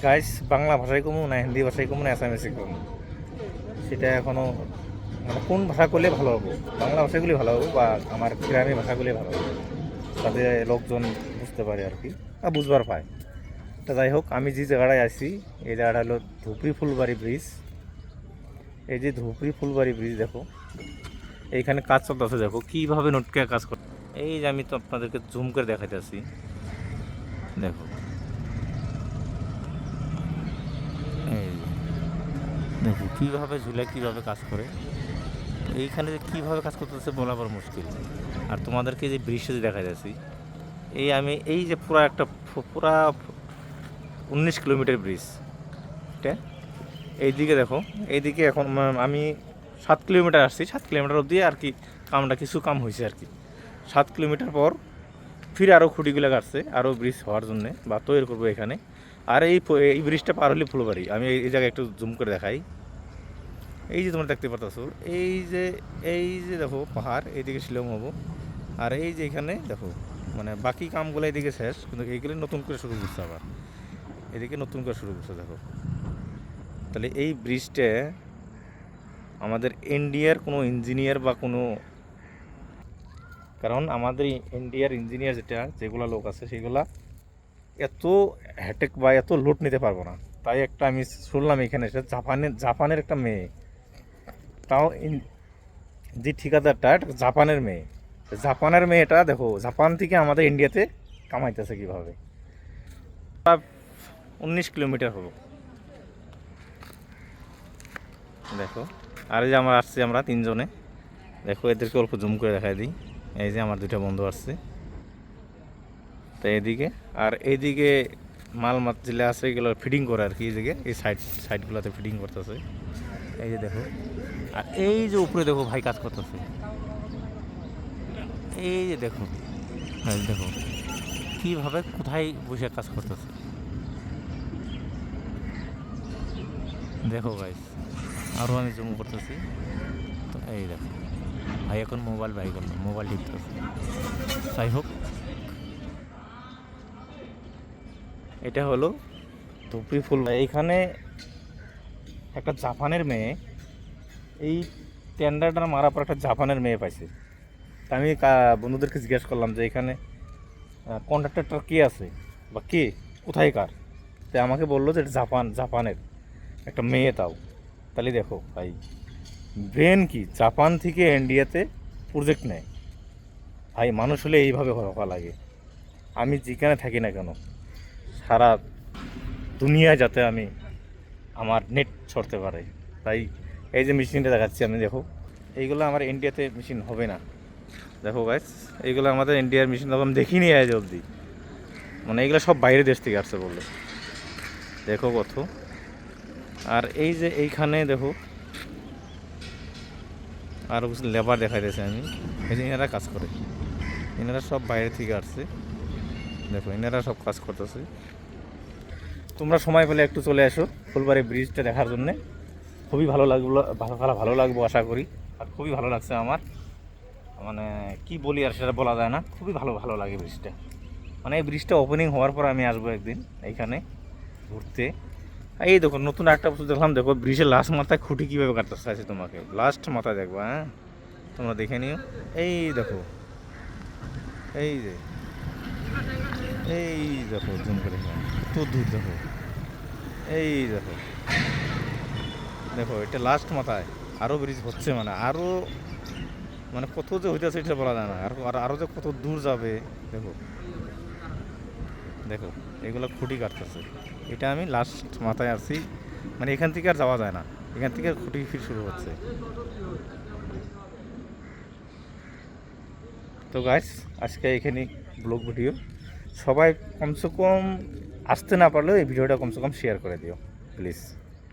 Guys Bangla ভাষায় কমু না হিন্দি ভাষায় কমু না অ্যাসামিসে কমু? সেটা এখনও মানে কোন ভাষা করলে ভালো হবে? বাংলা ভাষাগুলি ভালো হবে বা আমার গ্রামীণ ভাষাগুলি ভালো হবে? তাতে লোকজন বুঝতে পারে আর কি আর বুঝবার পায়। তা যাই হোক, আমি যে জায়গাটায় আছি, এই জায়গাটা হলো ধুপড়ি ফুলবাড়ি ব্রিজ এই যে ধুপড়ি ফুলবাড়ি ব্রিজ দেখো, এইখানে কাজ চলতেছে দেখো, কীভাবে নটকে কাজ করে এই যে আমি তো আপনাদেরকে জুম করে দেখাইতেছি। দেখো এই যে। দেখো, কীভাবে ঝুলে কীভাবে কাজ করে? এইখানে যে কীভাবে কাজ করতেছে বলা বড় মুশকিল। আর তোমাদেরকে যে ব্রিজটা যে দেখা যাচ্ছি, এই আমি, এই যে পুরা একটা পুরা উনিশ কিলোমিটার ব্রিজ এটা এইদিকে দেখো, এইদিকে এখন আমি সাত কিলোমিটার আসছি, সাত কিলোমিটার অবধি আর কি কামটা, কিছু কাম হয়েছে আর কি। সাত কিলোমিটার পর ফিরে আরও খুঁটিগুলো কাটছে আরও ব্রিজ হওয়ার জন্যে বা তৈরি করব এখানে। আর এই এই ব্রিজটা পার হলে ফুলবাড়ি। আমি এই জায়গায় একটু জুম করে দেখাই। এই যে তোমরা দেখতে পাচ্ছ এই যে এই যে দেখো পাহাড়, এইদিকে শিলং হব। আর এই যে এখানে দেখো মানে বাকি কামগুলো এইদিকে শেষ, কিন্তু এইগুলো নতুন করে শুরু করছে আবার। এদিকে নতুন করে শুরু করছে, দেখো। তাহলে এই ব্রিজটা আমাদের ইন্ডিয়ার কোনো ইঞ্জিনিয়ার বা কোনো কারণ আমাদের ইন্ডিয়ার ইঞ্জিনিয়ার যেটা, যেগুলো লোক আছে সেগুলা এত হ্যাটেক বা এত লোড নিতে পারব না। তাই একটা আমি শুনলাম এখানে এসে জাপানের জাপানের একটা মেয়ে। তাও যে ঠিকাদারটা জাপানের মেয়ে। জাপানের মেয়েটা দেখো, জাপান থেকে আমাদের ইন্ডিয়াতে কামাইতেছে কীভাবে? উনিশ কিলোমিটার হলো। দেখো, আর এই যে আমরা আসছি আমরা তিনজনে। দেখো এদেরকে অল্প জুম করে দেখাই দিই। এই যে আমার দুটো বন্ধু আসছে। তো এদিকে। আর এইদিকে মাল মাছ যেগুলো আছে, এগুলো ফিডিং করে আর কি এইদিকে এই সাইড সাইডগুলোতে ফিডিং করতেছে। এই যে দেখো। আর এই যে উপরে দেখো ভাই কাজ করতেছে। এই যে দেখো। হ্যাঁ দেখো। কীভাবে, কোথায় বসে কাজ করতেছে। দেখো ভাই আরও আমি জুম করতেছি। তো এই দেখো। ভাই এখন মোবাইল বাই করল মোবাইল টিপতেছে। যাই হোক। এটা হলো ধুপড়ি ফুল। এইখানে একটা জাপানের মেয়ে, এই টেন্ডারটা মারার পর একটা জাপানের মেয়ে পাইছে। আমি বন্ধুদেরকে জিজ্ঞেস করলাম যে এখানে কন্ট্রাক্টরটা কে আছে? বা কে? কোথায় কার? তো আমাকে বলল যে এটা জাপান, জাপানের একটা মেয়ে তাও। তাহলে দেখো ভাই ব্রেন কি? জাপান থেকে ইন্ডিয়াতে প্রজেক্ট নেয়। ভাই, মানুষ হলে এইভাবে হওয়া লাগে। আমি যেখানে থাকি না কেন সারা দুনিয়ায় যাতে আমি আমার নেট ছড়তে পারে। তাই এই যে মেশিনটা দেখাচ্ছি আমি, দেখো। এইগুলো আমার ইন্ডিয়াতে মেশিন হবে না। দেখো গাইস এইগুলো আমাদের ইন্ডিয়ার মেশিন আমি দেখিনি আজ অবধি। মানে এইগুলো সব বাইরের দেশ থেকে আসছে বললে। দেখো কত। আর এই যে এইখানে দেখো আরও কিছু লেবার দেখা দিয়েছে আমি। এই যে এনারা কাজ করে। এনারা সব বাইরে থেকে আসছে। দেখো, এনারা সব কাজ করতেছে। তোমরা সময় পেলে একটু চলে আসো ফুলবাড়ি ব্রিজটা দেখার জন্যে। খুবই ভালো লাগল, ভালো ভালো ভালো লাগবো আশা করি। আর খুবই ভালো লাগছে আমার। মানে কি বলি আর সেটা বলা যায় না। খুবই ভালো ভালো লাগে ব্রিজটা মানে এই ব্রিজটা ওপেনিং হওয়ার পর আমি আসব একদিন এইখানে ঘুরতে। এই দেখো, নতুন একটা বস্তু দেখলাম, দেখো ব্রিজের লাস্ট মাথায় খুঁটি কীভাবে কাটতে আছে তোমাকে। লাস্ট মাথায় দেখব হ্যাঁ? তোমরা দেখে নিও। এই দেখো, এই যে। এই দেখো, জুম করে তো দূর দেখো। এই দেখো। দেখো, এটা লাস্ট মাথায়। আরও ব্রিজ হচ্ছে মানে আরও মানে কত যে হইতেছে এটা বলা যায় না। আর আর- আরও যে কত দূর যাবে, দেখো। দেখো, এগুলো খুঁটি কাটতেছে। এটা আমি লাস্ট মাথায় আছি। মানে এখান থেকে আর যাওয়া যায় না। এখান থেকে খুঁটি ফির শুরু হচ্ছে। তো গাইস আজকে এখানে ব্লগ ভিডিও সবাই কমসে কম আসতে না পারলেও এই ভিডিওটা কমসে কম শেয়ার করে দিও প্লিজ